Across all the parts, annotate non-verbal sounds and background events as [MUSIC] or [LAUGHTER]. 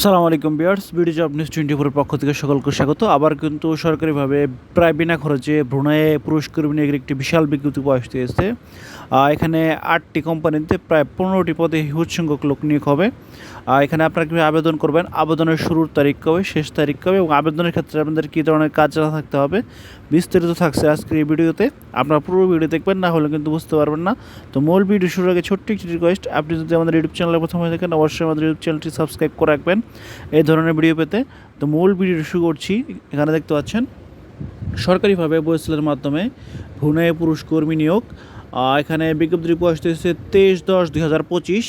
সালাম আলাইকুম viewers BD job news twenty ফোরের পক্ষ থেকে সকলকে স্বাগত। আবার কিন্তু সরকারিভাবে প্রায় বিনা খরচে ভ্রুণায় পুরস্কার নিয়োগের একটি বিশাল বিজ্ঞপ্তি প্রকাশ আহ, এখানে আটটি কোম্পানিতে প্রায় পনেরোটি পদে হিউজ সংখ্যক লোক নিয়োগ হবে। এখানে আপনারা কীভাবে আবেদন করবেন? আবেদনের শুরুর তারিখ কবে, শেষ তারিখ কবে এবং আবেদনের ক্ষেত্রে আপনাদের কী ধরনের কাজ থাকতে হবে বিস্তারিত থাকছে আজকের এই ভিডিওতে। আপনারা পুরো ভিডিও দেখবেন, না হলে কিন্তু বুঝতে পারবেন না। তো মূল ভিডিও শুরুর আগে ছোট্ট একটি রিকোয়েস্ট আপনি যদি আমাদের ইউটিউব চ্যানেলে প্রথম হয়ে থাকেন, অবশ্যই আমাদের ইউটিউব চ্যানেলটি সাবস্ক্রাইব করে রাখবেন। এই ধরনের ভিডিও পেতে তো মূল ভিডিও শুরু করছি। এখানে দেখতে পাচ্ছেন, সরকারিভাবে বইসেলের মাধ্যমে ভুনায় পুরুষ কর্মী নিয়োগ এখানে বিজ্ঞপ্তি প্রকাশিত হয়েছে তেইশ দশ দুই হাজার পঁচিশ।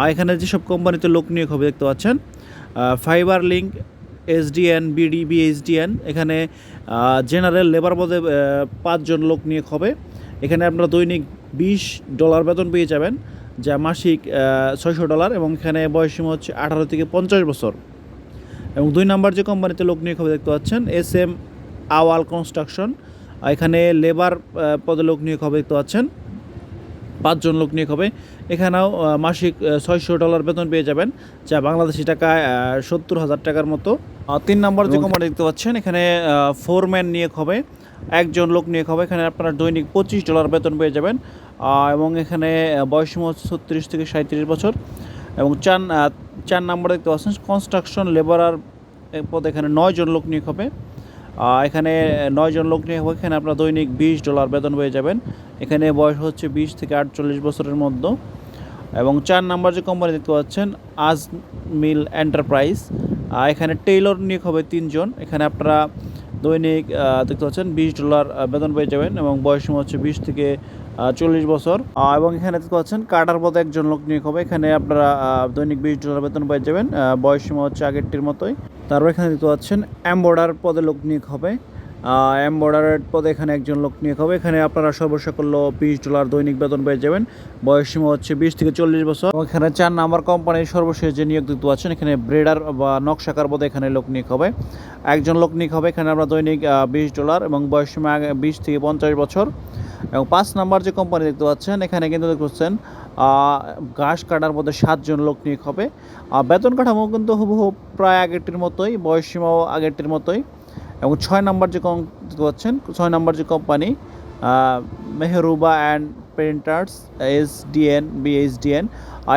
আর এখানে যেসব কোম্পানিতে লোক নিয়োগ হবে, দেখতে পাচ্ছেন। Fiber link SDN, BD BSDN এখানে জেনারেল লেবার পদে পাঁচজন লোক নিয়োগ হবে। এখানে আপনারা দৈনিক বিশ ডলার বেতন পেয়ে যাবেন, যা মাসিক ছয়শো ডলার এবং এখানে বয়সীমা হচ্ছে আঠারো থেকে পঞ্চাশ বছর। এবং দুই নাম্বার যে কোম্পানিতে লোক নিয়োগ হবে, দেখতে পাচ্ছেন, এস এম আওয়াল কনস্ট্রাকশন। এখানে লেবার পদে লোক নিয়োগ হবে দেখতে পাচ্ছেন। পাঁচজন লোক নিয়োগ হবে। এখানেও মাসিক ছয়শো ডলার বেতন পেয়ে যাবেন যা বাংলাদেশি টাকায় সত্তর হাজার টাকার মতো। তিন নম্বর যে কোম্পানি দেখতে পাচ্ছেন এখানে ফোরম্যান নিয়োগ হবে। একজন লোক নিয়োগ হবে। এখানে আপনারা দৈনিক পঁচিশ ডলার বেতন পেয়ে যাবেন। এবং এখানে বয়সসীমা ছত্রিশ থেকে সাঁত্রিশ বছর। এবং চার চার নাম্বার দেখতে পাচ্ছেন কনস্ট্রাকশন লেবারার পদ এখানে নয় জন লোক নিয়োগ হবে। এখানে নয়জন লোক নিয়ে এখানে আপনার দৈনিক বিশ ডলার বেতন পেয়ে যাবেন। এখানে বয়স হচ্ছে বিশ থেকে আটচল্লিশ বছরের মধ্যে। এবং চার নাম্বার যে কোম্পানি দেখতে পাচ্ছেন আজ মিল এন্টারপ্রাইজ এখানে টেইলর নিয়োগ হবে তিনজন। এখানে আপনারা দৈনিক দেখতে পাচ্ছেন বিশ ডলার বেতন পেয়ে যাবেন এবং বয়স হচ্ছে বিশ থেকে চল্লিশ বছর। এবং এখানে দেখতে পাচ্ছেন কাটার পদে একজন লোক নিয়োগ হবে। এখানে আপনারা দৈনিক বিশ ডলার বেতন পেয়ে যাবেন। আহ, বয়সসীমা হচ্ছে আগেরটির মতোই। তারপর এখানে দেখতে পাচ্ছেন অ্যাম্বর্ডার পদে লোক নিয়োগ হবে। এমবর্ডারের পদে এখানে একজন লোক নিয়োগ হবে। এখানে আপনারা সর্বসাকল্য বিশ ডলার দৈনিক বেতন পেয়ে যাবেন। বয়স সীমা হচ্ছে বিশ থেকে চল্লিশ বছর। এখানে চার নাম্বার কোম্পানির সর্বশেষ যে নিয়োগ দেখতে পাচ্ছেন এখানে ব্রেডার বা নকশাকার পদে এখানে লোক নিয়োগ হবে। একজন লোক নিয়োগ হবে। এখানে আমরা দৈনিক বিশ ডলার এবং বয়স সীমা বিশ থেকে পঞ্চাশ বছর। এবং পাঁচ নাম্বার যে কোম্পানি দেখতে পাচ্ছেন, এখানে কিন্তু দেখতে পাচ্ছেন ঘাস কাটার মধ্যে সাতজন লোক নিয়োগ হবে। বেতন কাঠামো কিন্তু হুবহু প্রায় আগেরটির মতোই, বয়স সীমাও আগেরটির মতোই। এবং ছয় নাম্বার যে দেখতে পাচ্ছেন, ছয় নাম্বার যে company Mehruba and printers S DN BSDN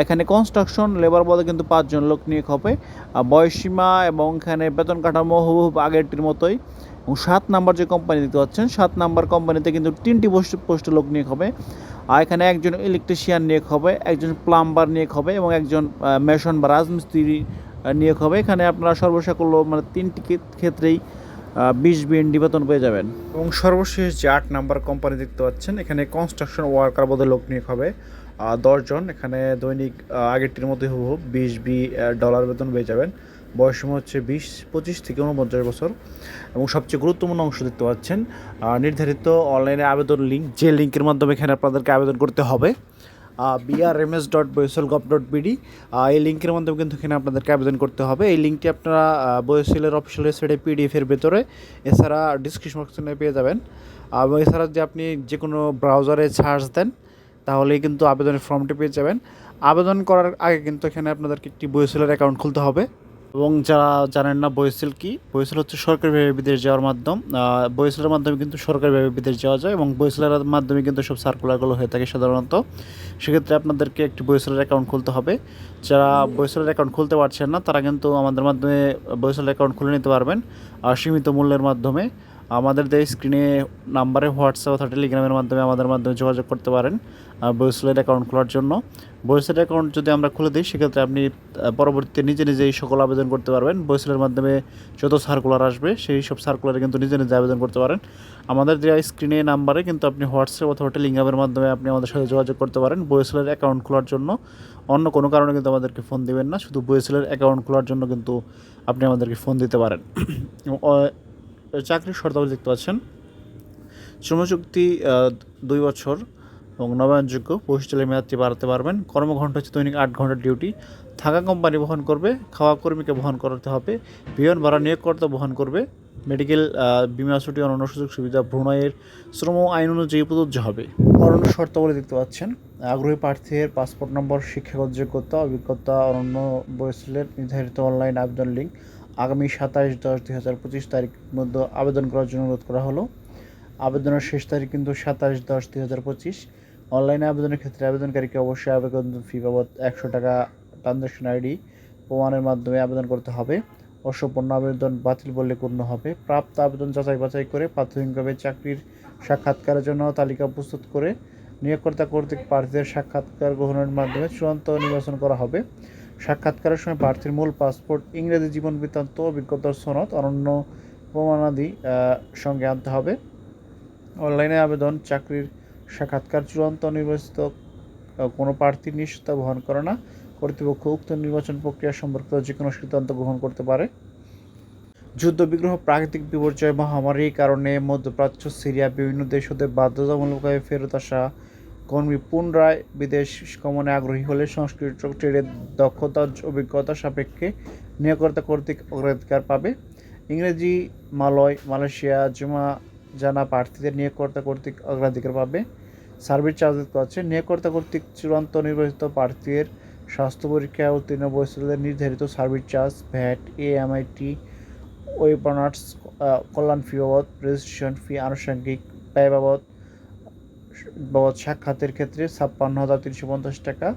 এখানে কনস্ট্রাকশন লেবার পদে কিন্তু পাঁচজন লোক নিয়োগ হবে। আর বয়সীমা এবং এখানে বেতন কাঠামো হুবহু আগেরটির মতোই। সাত নাম্বার যে কোম্পানি দেখতে পাচ্ছেন, সাত নাম্বার কোম্পানিতে কিন্তু তিনটি পোস্ট পোস্টে লোক নিয়োগ হবে। আর এখানে একজন ইলেকট্রিশিয়ান নিয়োগ হবে, একজন প্লাম্বার নিয়োগ হবে এবং একজন মেশন বা রাজমিস্ত্রি নিয়োগ হবে। এখানে আপনারা সর্বসাকল্য মানে তিনটি ক্ষেত্রেই বিশ বিএনডি বেতন পেয়ে যাবেন। এবং সর্বশেষ যে আট নাম্বার কোম্পানি দেখতে পাচ্ছেন, এখানে কনস্ট্রাকশন ওয়ার্কার বদলে লোক নিয়োগ হবে। দশজন এখানে দৈনিক আগেরটির মধ্যে হুবহু বিশ বি ডলার বেতন পেয়ে যাবেন। বয়স সীমা হচ্ছে বিশ, পঁচিশ থেকে উনপঞ্চাশ বছর। এবং সবচেয়ে গুরুত্বপূর্ণ অংশ দেখতে পাচ্ছেন নির্ধারিত অনলাইনে আবেদন লিঙ্ক যে লিঙ্কের মাধ্যমে এখানে আপনাদেরকে আবেদন করতে হবে BRMS dot BOESL gov dot BD এই লিঙ্কের মাধ্যমে কিন্তু এখানে আপনাদেরকে আবেদন করতে হবে। এই লিঙ্কটি আপনারা বয়েসেলের অফিসিয়াল ওয়েবসাইটে পিডিএফের ভেতরে, এছাড়া ডিসক্রিপশন অপশনে পেয়ে যাবেন। এবং এছাড়া যে আপনি যে কোনো ব্রাউজারে সার্চ দেন, তাহলেই কিন্তু আবেদনের ফর্মটি পেয়ে যাবেন। আবেদন করার আগে কিন্তু এখানে আপনাদেরকে একটি বয়েসেলের অ্যাকাউন্ট খুলতে হবে। এবং যারা জানেন না বইসেল কি বইসেল হচ্ছে সরকারিভাবে বিদেশ যাওয়ার মাধ্যম। বইসেলের মাধ্যমে কিন্তু সরকারিভাবে বিদেশ যাওয়া যায় এবং বইসেলের মাধ্যমে কিন্তু সব সার্কুলারগুলো হয়ে থাকে সাধারণত। সেক্ষেত্রে আপনাদেরকে একটি বইসেলের অ্যাকাউন্ট খুলতে হবে। যারা বইসেলের অ্যাকাউন্ট খুলতে পারছেন না, তারা কিন্তু আমাদের মাধ্যমে বইসেলের অ্যাকাউন্ট খুলে নিতে পারবেন, আর সীমিত মূল্যের মাধ্যমে। আমাদের দেয় স্ক্রিনে নাম্বারে হোয়াটসঅ্যাপ অথবা টেলিগ্রামের মাধ্যমে আমাদের মাধ্যমে যোগাযোগ করতে পারেন বয়েসেলের অ্যাকাউন্ট খোলার জন্য। বয়েসেলের অ্যাকাউন্ট যদি আমরা খুলে দিই, সেক্ষেত্রে আপনি পরবর্তীতে নিজে নিজেই সকল আবেদন করতে পারবেন। বয়েসেলের মাধ্যমে যত সার্কুলার আসবে, সেই সব সার্কুলারে কিন্তু নিজে নিজে আবেদন করতে পারেন। আমাদের দেওয়া স্ক্রিনে নাম্বারে কিন্তু আপনি হোয়াটসঅ্যাপ অথবা টেলিগ্রামের মাধ্যমে আপনি আমাদের সাথে যোগাযোগ করতে পারেন বয়েসেলের অ্যাকাউন্ট খোলার জন্য। অন্য কোনো কারণে কিন্তু আমাদেরকে ফোন দিবেন না, শুধু বয়েসেলের অ্যাকাউন্ট খোলার জন্য কিন্তু আপনি আমাদেরকে ফোন দিতে পারেন। [CLEARS THROAT] চাকরির শর্তাবলী দেখতে পাচ্ছেন। শ্রমচুক্তি দুই বছর এবং নবায়নযোগ্য পরিচালের মেয়াদটি বাড়াতে পারবেন। কর্মঘণ্টা হচ্ছে দৈনিক আট ঘণ্টার ডিউটি। থাকা কোম্পানি বহন করবে, খাওয়া কর্মীকে বহন করতে হবে বিমান ভাড়া নিয়োগকর্তা বহন করবে, মেডিকেল বিমা ছুটি, অন্যান্য সুযোগ সুবিধা ভ্রমণের শ্রম আইন অনুযায়ী প্রযোজ্য হবে। অন্যান্য শর্তাবলী দেখতে পাচ্ছেন। আগ্রহী প্রার্থীর পাসপোর্ট নম্বর, শিক্ষাগত যোগ্যতা, অভিজ্ঞতা অনন্য বয়সের নির্ধারিত অনলাইন আবেদন লিঙ্ক আগামী সাতাশ দশ দুই হাজার পঁচিশ তারিখ মধ্যে আবেদন করার জন্য অনুরোধ করা হলো। আবেদনের শেষ তারিখ কিন্তু সাতাশ দশ দুই হাজার পঁচিশ। অনলাইনে আবেদনের ক্ষেত্রে আবেদনকারীকে অবশ্যই আবেদন ফি বাবদ একশো টাকা ট্রানজ্যাকশন আইডি প্রমাণের মাধ্যমে আবেদন করতে হবে। অসম্পূর্ণ আবেদন বাতিল বললে গণ্য হবে। প্রাপ্ত আবেদন যাচাই বাছাই করে প্রাথমিকভাবে চাকরির সাক্ষাৎকারের জন্য তালিকা প্রস্তুত করে নিয়োগকর্তা কর্তৃক প্রার্থীদের সাক্ষাৎকার গ্রহণের মাধ্যমে চূড়ান্ত নির্বাচন করা হবে। সাক্ষাৎকারের সময় প্রার্থীর মূল পাসপোর্ট, ইংরেজি জীবন বৃত্তান্ত, অভিজ্ঞতার সনদ, অনন্য প্রমাণাদি সঙ্গে আনতে হবে। অনলাইনে আবেদন, চাকরির সাক্ষাৎকার চূড়ান্ত, নির্বাচিত কোনো প্রার্থী নিশ্চয়তা বহন করে না। কর্তৃপক্ষ উক্ত নির্বাচন প্রক্রিয়া সম্পর্কিত যে কোনো সিদ্ধান্ত গ্রহণ করতে পারে। যুদ্ধ বিগ্রহ, প্রাকৃতিক বিপর্যয় মহামারীর কারণে মধ্যপ্রাচ্য, সিরিয়া, বিভিন্ন দেশ হতে বাধ্যতামূলকভাবে ফেরত আসা কর্মী পুনরায় বিদেশ গমনে আগ্রহী হলে সংস্কৃত ট্রেডের দক্ষতা অভিজ্ঞতা সাপেক্ষে নিয়োগকর্তা কর্তৃক অগ্রাধিকার পাবে। ইংরেজি, মালয়, মালয়েশিয়া জমা জানা প্রার্থীদের নিয়োগকর্তা কর্তৃক অগ্রাধিকার পাবে। সার্ভিস চার্জ করছে নিয়োগকর্তা কর্তৃক চূড়ান্ত নির্বাচিত প্রার্থীর স্বাস্থ্য পরীক্ষা উত্তীর্ণ বয়সীদের নির্ধারিত service charge, VAT A M I AMIT ওয়েবনার্স কল্যাণ ফি বাবদ, রেজিস্ট্রেশন ফি, আনুষঙ্গিক ব্যয় বাবদ সাক্ষাতের ক্ষেত্রে ছাপ্পান্ন হাজার তিনশো পঞ্চাশ টাকা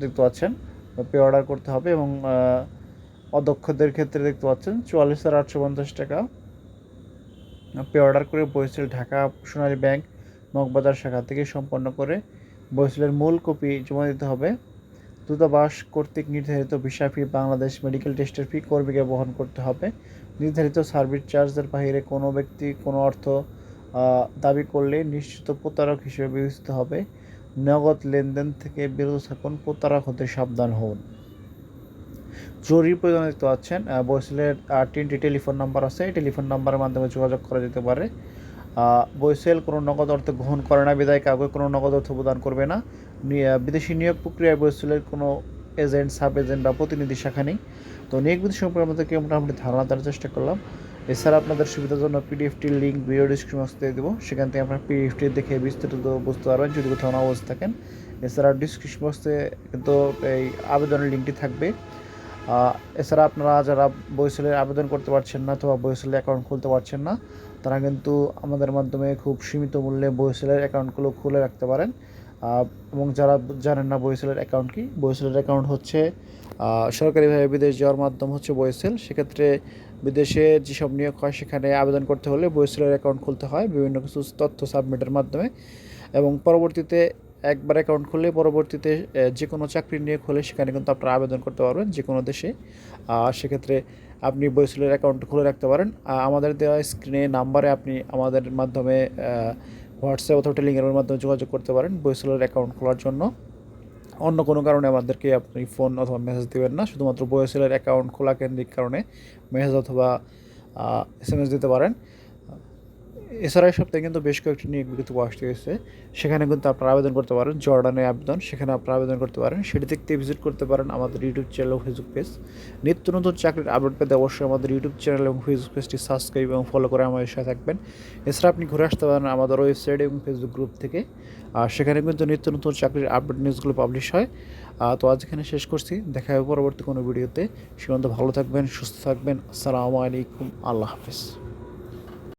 দেখতে পাচ্ছেন, পে অর্ডার করতে হবে এবং অদক্ষদের ক্ষেত্রে দেখতে পাচ্ছেন চুয়াল্লিশ হাজার আটশো পঞ্চাশ টাকা, পে অর্ডার করে বরিশাল ঢাকা সোনালী ব্যাংক মগবাজার শাখা থেকে সম্পন্ন করে বরিশালের মূল কপি জমা দিতে হবে। দূতাবাস কর্তৃক নির্ধারিত ভিসা ফি বাংলাদেশ মেডিকেল টেস্টের ফি কর্মীকে বহন করতে হবে। নির্ধারিত সার্ভিস চার্জের বাইরে কোনো ব্যক্তি কোনো অর্থ দাবি করলে নিশ্চিত প্রতারক হিসেবে বিবেচিত হবে। নগদ লেনদেন থেকে বিরত থাকুন প্রতারক হতে সাবধান হন। জরুরি প্রয়োজন দেখতে পাচ্ছেন আহ, তিনটি টেলিফোন নাম্বার আছে। এই টেলিফোন নাম্বারের মাধ্যমে যোগাযোগ করা যেতে পারে। আহ, কোনো নগদ অর্থ গ্রহণ করে না বিদায় কাউকে কোনো নগদ অর্থ প্রদান করবে না। বিদেশি নিয়োগ প্রক্রিয়ায় বরিশালের কোনো এজেন্ট সাব এজেন্ট বা প্রতিনিধি শাখা নেই। তো নিয়োগ বিধি সম্পর্কে আমাদেরকে মোটামুটি ধারণা দেওয়ার চেষ্টা করলাম। এছাড়া আপনাদের সুবিধার জন্য পিডিএফটির লিঙ্ক ভিডিও ডিসক্রিপশন দিয়ে দেবো। সেখান থেকে আপনারা পিডিএফটি দেখে বিস্তারিত বুঝতে পারবেন যদি কোথাও না বুঝতে থাকেন। এছাড়া ডিসক্রিপশন বক্সে কিন্তু এই আবেদনের লিঙ্কটি থাকবে। এছাড়া আপনারা যারা বইসেলের আবেদন করতে পারছেন না অথবা বইসেলের অ্যাকাউন্ট খুলতে পারছেন না, তারা কিন্তু আমাদের মাধ্যমে খুব সীমিত মূল্যে বইসেলের অ্যাকাউন্টগুলো খুলে রাখতে পারেন। এবং যারা জানেন না বইসেলের অ্যাকাউন্ট কি বইসেলের অ্যাকাউন্ট হচ্ছে সরকারিভাবে বিদেশ যাওয়ার মাধ্যম হচ্ছে বইসেল সেক্ষেত্রে বিদেশে যেসব নিয়োগ হয়, সেখানে আবেদন করতে হলে বইসেলের অ্যাকাউন্ট খুলতে হয়, বিভিন্ন কিছু তথ্য সাবমিটের মাধ্যমে। এবং পরবর্তীতে একবার অ্যাকাউন্ট খুললে পরবর্তীতে যে কোনো চাকরি নিয়োগ হলে সেখানে কিন্তু আপনারা আবেদন করতে পারবেন যে কোনো দেশে। আর সেক্ষেত্রে আপনি বইসেলের অ্যাকাউন্ট খুলে রাখতে পারেন। আমাদের দেওয়া স্ক্রিনে নাম্বারে আপনি আমাদের মাধ্যমে হোয়াটসঅ্যাপ অথবা টেলিগ্রামের মাধ্যমে যোগাযোগ করতে পারেন বইসেলের অ্যাকাউন্ট খোলার জন্য। অন্য কোনো কারণে আমাদেরকে আপনি ফোন অথবা মেসেজ দেবেন না। শুধুমাত্র বয়সেলের অ্যাকাউন্ট খোলা কেন্দ্রিক কারণে মেসেজ অথবা এস দিতে পারেন। এছাড়া সপ্তাহে কিন্তু বেশ কয়েকটি নিয়োগ বিজ্ঞপ্তি প্রকাশ হয়েছে সেখানে কিন্তু আপনারা আবেদন করতে পারেন, জর্ডানে আবেদন, সেখানে আপনারা আবেদন করতে পারেন, সেটি দেখতে ভিজিট করতে পারেন আমাদের ইউটিউব চ্যানেল ও ফেসবুক পেজ নিত্য নতুন চাকরির আপডেট পেতে অবশ্যই আমাদের ইউটিউব চ্যানেল এবং ফেসবুক পেজটি সাবস্ক্রাইব এবং ফলো করে আমাদের সাথে থাকবেন। এছাড়া আপনি ঘুরে আসতে পারেন আমাদের ওয়েবসাইট এবং ফেসবুক গ্রুপ থেকে। আর সেখানে কিন্তু নিত্য নতুন চাকরির আপডেট নিউজগুলো পাবলিশ হয়। তো আজ এখানে শেষ করছি। দেখা হবে পরবর্তী কোনো ভিডিওতে সে ভালো থাকবেন, সুস্থ থাকবেন। আসসালামু আলাইকুম। আল্লাহ হাফিজ।